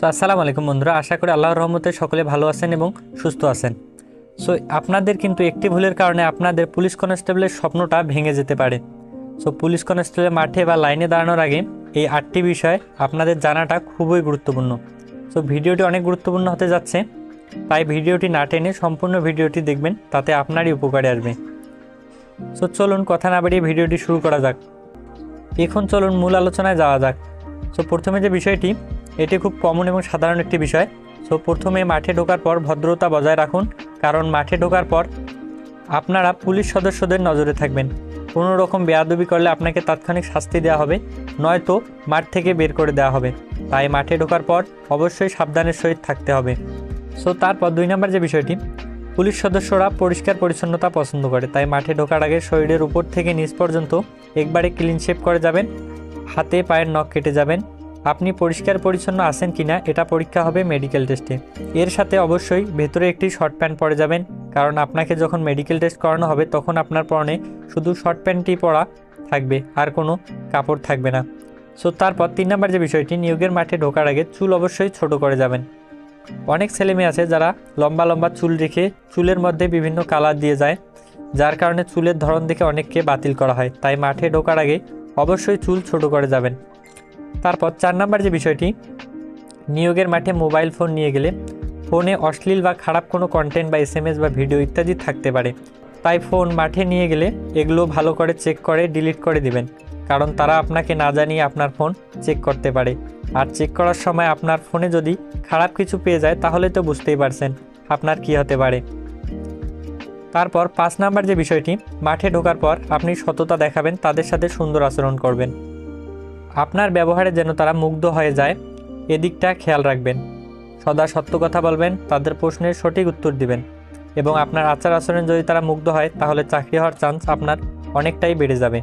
So আসসালামু আলাইকুম বন্ধুরা, আশা করি আল্লাহর রহমতে সকলে ভালো আছেন এবং সুস্থ আছেন। সো আপনাদের কিন্তু একটি ভুলের কারণে আপনাদের পুলিশ কনস্টেবলের স্বপ্নটা ভেঙে যেতে পারে। সো পুলিশ কনস্টেবলের মাঠে বা লাইনে দাঁড়ানোর আগে এই আটটি বিষয় আপনাদের জানাটা খুবই গুরুত্বপূর্ণ। সো ভিডিওটি অনেক গুরুত্বপূর্ণ হতে যাচ্ছে, তাই ভিডিওটি না টেনে সম্পূর্ণ ভিডিওটি দেখবেন, তাতে আপনারই উপকারে আসবে। সো চলুন কথা না বাড়িয়ে ভিডিওটি শুরু করা যাক। এখন চলুন মূল আলোচনায় যাওয়া যাক। সো প্রথমে যে বিষয়টি এটি খুব কমন এবং সাধারণ একটি বিষয়। সো প্রথমে মাঠে ঢোকার পর ভদ্রতা বজায় রাখুন, কারণ মাঠে ঢোকার পর আপনারা পুলিশ সদস্যদের নজরে থাকবেন। কোনো রকম বেয়াদবি করলে আপনাকে তাৎক্ষণিক শাস্তি দেওয়া হবে, নয়তো মাঠ থেকে বের করে দেওয়া হবে। তাই মাঠে ঢোকার পর অবশ্যই সাবধানের সহিত থাকতে হবে। সো তারপর দুই নম্বর যে বিষয়টি, পুলিশ সদস্যরা পরিষ্কার পরিচ্ছন্নতা পছন্দ করে। তাই মাঠে ঢোকার আগে শরীরের উপর থেকে নিচ পর্যন্ত একবারে ক্লিন শেপ করে যাবেন, হাতে পায়ের নখ কেটে যাবেন আপনি পরিষ্কার পরিচ্ছন্ন আছেন কিনা এটা পরীক্ষা হবে মেডিকেল টেস্টে এর সাথে অবশ্যই ভেতরে একটি শর্ট প্যান্ট পরে যাবেন, কারণ আপনাকে যখন মেডিকেল টেস্ট করানো হবে তখন আপনার পরনে শুধু শর্ট প্যান্টটি পরা থাকবে, আর কোনো কাপড় থাকবে না। সো তারপর তিন নম্বর যে বিষয়টি, নিয়োগের মাঠে ঢোকার আগে চুল অবশ্যই ছোট করে যাবেন। অনেক ছেলেমেয়ে আছে যারা লম্বা লম্বা চুল রেখে চুলের মধ্যে বিভিন্ন কালার দিয়ে যায়, যার কারণে চুলের ধরন দেখে অনেককে বাতিল করা হয়। তাই মাঠে ঢোকার আগে অবশ্যই চুল ছোট করে যাবেন। তারপর চার নাম্বার যে বিষয়টি, নিয়োগের মাঠে মোবাইল ফোন নিয়ে গেলে ফোনে অশ্লীল বা খারাপ কোনো কন্টেন্ট বা এস বা ভিডিও ইত্যাদি থাকতে পারে। তাই ফোন মাঠে নিয়ে গেলে এগুলো ভালো করে চেক করে ডিলিট করে দিবেন। কারণ তারা আপনাকে না জানিয়ে আপনার ফোন চেক করতে পারে। আর চেক করার সময় আপনার ফোনে যদি খারাপ কিছু পেয়ে যায়, তাহলে তো বুঝতেই পারছেন আপনার কি হতে পারে। তারপর পাঁচ নাম্বার যে বিষয়টি, মাঠে ঢোকার পর আপনি সততা দেখাবেন, তাদের সাথে সুন্দর আচরণ করবেন। আপনার ব্যবহারে যেন তারা মুগ্ধ হয়ে যায়, এদিকটা খেয়াল রাখবেন। সদা সত্য কথা বলবেন, তাদের প্রশ্নের সঠিক উত্তর দিবেন। এবং আপনার আচার আচরণ যদি তারা মুগ্ধ হয়, তাহলে চাকরি হওয়ার চান্স আপনার অনেকটাই বেড়ে যাবে।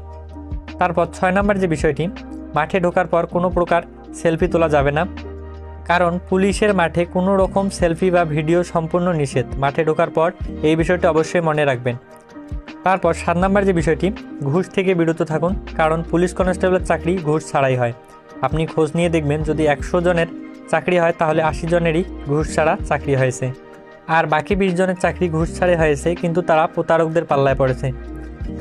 তারপর ছয় নম্বর যে বিষয়টি, মাঠে ঢোকার পর কোনো প্রকার সেলফি তোলা যাবে না। কারণ পুলিশের মাঠে কোনো রকম সেলফি বা ভিডিও সম্পূর্ণ নিষেধ। মাঠে ঢোকার পর এই বিষয়টি অবশ্যই মনে রাখবেন। তারপর সাত নম্বর যে বিষয়টি, ঘুষ থেকে বিরত থাকুন, কারণ পুলিশ কনস্টেবলের চাকরি ঘুষ ছাড়াই হয়। আপনি খোঁজ নিয়ে দেখবেন যদি একশো জনের চাকরি হয়, তাহলে আশি জনেরই ঘুষ ছাড়া চাকরি হয়েছে। আর বাকি বিশ জনের চাকরি ঘুষ ছাড়াই হয়েছে, কিন্তু তারা প্রতারকদের পাল্লায় পড়েছে।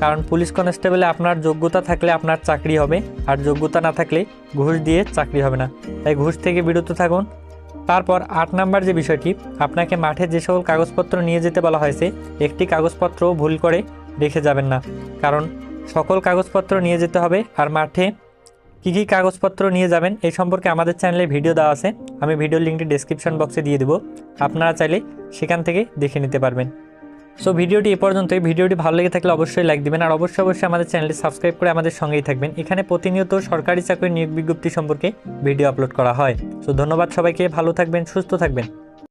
কারণ পুলিশ কনস্টেবলে আপনার যোগ্যতা থাকলে আপনার চাকরি হবে, আর যোগ্যতা না থাকলে ঘুষ দিয়ে চাকরি হবে না। তাই ঘুষ থেকে বিরত থাকুন। তারপর আট নাম্বার যে বিষয়টি, আপনাকে মাঠে যে সকল কাগজপত্র নিয়ে যেতে বলা হয়েছে, একটি কাগজপত্র ভুল করে রেখে যাবেন না। কারণ সকল কাগজপত্র নিয়ে যেতে হবে। আর মাঠে কী কী কাগজপত্র নিয়ে যাবেন, এই সম্পর্কে আমাদের চ্যানেলে ভিডিও দেওয়া আছে। আমি ভিডিও লিঙ্কটি ডেসক্রিপশন বক্সে দিয়ে দেবো। আপনারা চাইলে সেখান থেকে দেখে নিতে পারবেন। সো ভিডিওটি এ পর্যন্তই। ভিডিওটি ভালো লেগে থাকলে অবশ্যই লাইক দিবেন। আর অবশ্যই অবশ্যই আমাদের চ্যানেলটি সাবস্ক্রাইব করে আমাদের সঙ্গেই থাকবেন। এখানে প্রতিনিয়ত সরকারি চাকরির নিয়োগ বিজ্ঞপ্তি সম্পর্কে ভিডিও আপলোড করা হয়। সো ধন্যবাদ সবাইকে। ভালো থাকবেন, সুস্থ থাকবেন।